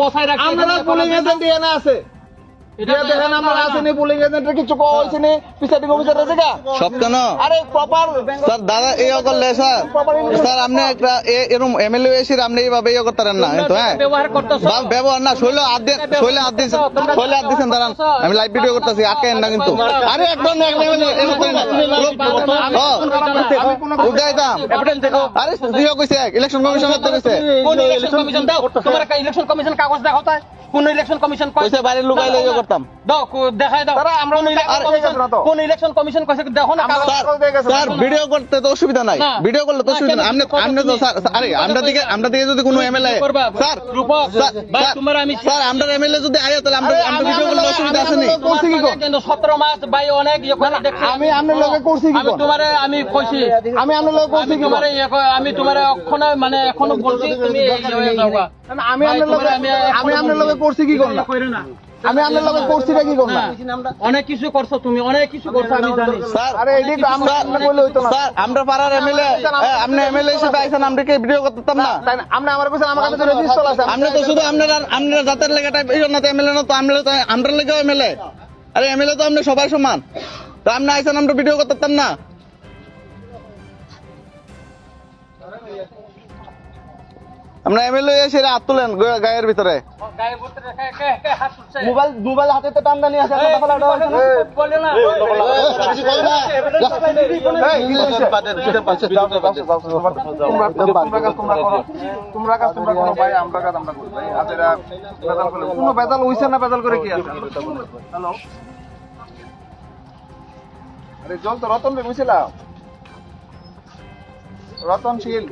বসায় রাখছে আমরা পুলিং দিয়ে না আছে। দেখেন আমরা আসেনি পুলিং এজেন্টের কিছু কওয়া হয়েছে নি? প্রিসাইডিং অফিসার আছে গা। সব কেন? আরে প্রপার স্যার দাদা এই করলে স্যার। স্যার আপনি একটা এ- এমএলএ এসে আপনি এইভাবে ইয়ে করতেন না তো হ্যাঁ? ব্যবহার ব্যবহার না শৈল শৈলে শৈলে দাঁড়ান। আমি লাইভ ভিডিও করতেছি আটকেন না কিন্তু। আরে একদম। উঠাইতাম। আরে কইছে ইলেকশন কমিশনার তো কইছে কোন ইলেকশন কমিশন দাও। তোমার ইলেকশন কমিশন কাগজ দেখাও তাই। কোন ইলেকশন কমিশন কইছে বাইরের লোক আইলে ইয়ে করতাম। দাও দেখাই দাও। তারা আমরা কোন ইলেকশন কমিশন গেছে না কোন ইলেকশন কমিশন কইছে দেখো না স্যার ভিডিও করতে তো অসুবিধা নাই। ভিডিও করলে তো অসুবিধা নাই। আপনি আপনি তো স্যার আরে আমরা দিকে আমরা দিকে যদি কোনো এমএলএ? স্যার রূপক, স্যার, বা তোমার আমি স্যার আমরা এমএলএ যদি আয় তাহলে আমরা আমরা ভিডিও করলে অসুবিধা আছে নি? করছি কি গো? কিন্তু 17 মাস ভাই অনেক ইয়ে করে দেখছি। আমি আপনার লগে করছি কি আমি? তোমারে আমি কইছি। আমি আপনার লোক করছি আমি কি তোমারে ইয়ে আমি তোমারে এখনও মানে এখনও বলছি তুমি এই যাওয়া আমি আপনার লোকে আমি আপনার লোকে করছি কি না আমি আপনার লোকে করছি কি করলাম অনেক কিছু করছ তুমি অনেক কিছু করছ আমি জানি। স্যার আরে এডি তো আমরা আমরা বলে হইতো না। স্যার আমরা পাড়ার এমএলএ আপনি এমএলএ হিসেবে আইছেন আমরা কি ভিডিও করতাম না? তাই না? আপনি আমার কাছে আমার কাছে রেজিস্টার আছে। আপনি তো শুধু আপনারা আপনারা জাতের লেগাটা এই জন্য তো এমএলএ না তো আমরা তো আমরা লেগেও এমএলএ। আরে এমএলএ তো আপনি সবাই সমান। তো আপনি আইছেন আমরা ভিডিও করতাম না। আমরা এমএলএ এসে হাত তুলেন গায়ের ভিতরে মোবাইল মোবাইল হাতে তো টান টানি আছে কোনো বেজাল হইছে না বেজাল করে কি আছে হ্যালো আরে জল তো রতন রে বুঝছিলাম রতনশীল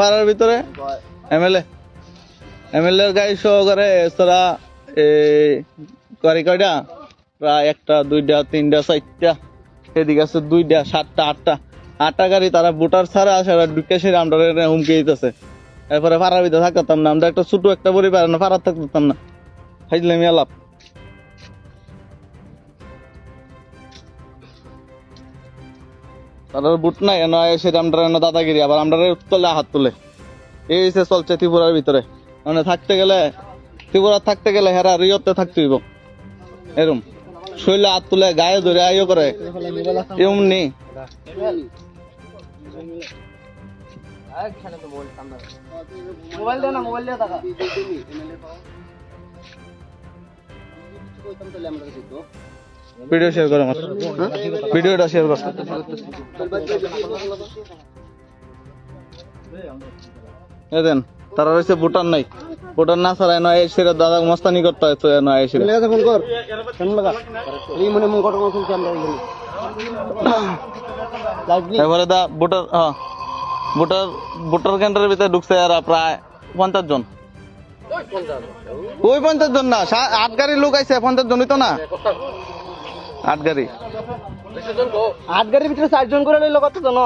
পাড়ার ভিতরে? এমএলএ এমএলএ গাড়ি সহকারে এছাড়া এই গাড়ি কয়টা? প্রায় একটা দুইটা তিনটা চারটা। এদিকে আছে দুইটা সাতটা আটটা। আটটা গাড়ি তারা ভোটার ছাড়া আসে আর ঢুকে সেরে আমরা হুমকি দিতেছে। এরপরে পাড়ার ভিতরে থাকতাম না আমরা একটা ছোট একটা পরিবার না পাড়ার থাকতাম না। খাইছিলাম আলাপ। তাদের বুট নাই, এনে এসে আমরা এনে দাদাগিরি, আবার আমরা তোলে হাত তুলে। এই হচ্ছে চলছে ত্রিপুরার ভিতরে। মানে থাকতে গেলে ত্রিপুরা থাকতে গেলে হেরা রিয়তে থাকতে হইব। এরম। শৈলে হাত তুলে, গায়ে ধরে আইও করে। এরম নেই মোবাইল দে মোবাইল দিয়ে টাকা ভিডিও শেয়ার করে আমার। ভিডিওটা শেয়ার কর। এ দেন তারা রয়েছে ভুটান নাই। ভুটান না ছাড়া নয় এসে দাদা মস্তানি করতে হয় তো এসে লেগা ফোন কর? কেন লাগা? এই মনে মন ঘটনা শুনছি আমরা এবারে দা ভোটার হ্যাঁ। ভোটার ভোটার কেন্দ্রের ভিতরে ঢুকছে আর প্রায় পঞ্চাশ জন। ওই পঞ্চাশ জন না আট গাড়ির লোক আইছে পঞ্চাশ জনই তো না। আট গাড়ি। আট গাড়ির ভিতরে চারজন করে লইলো কত জন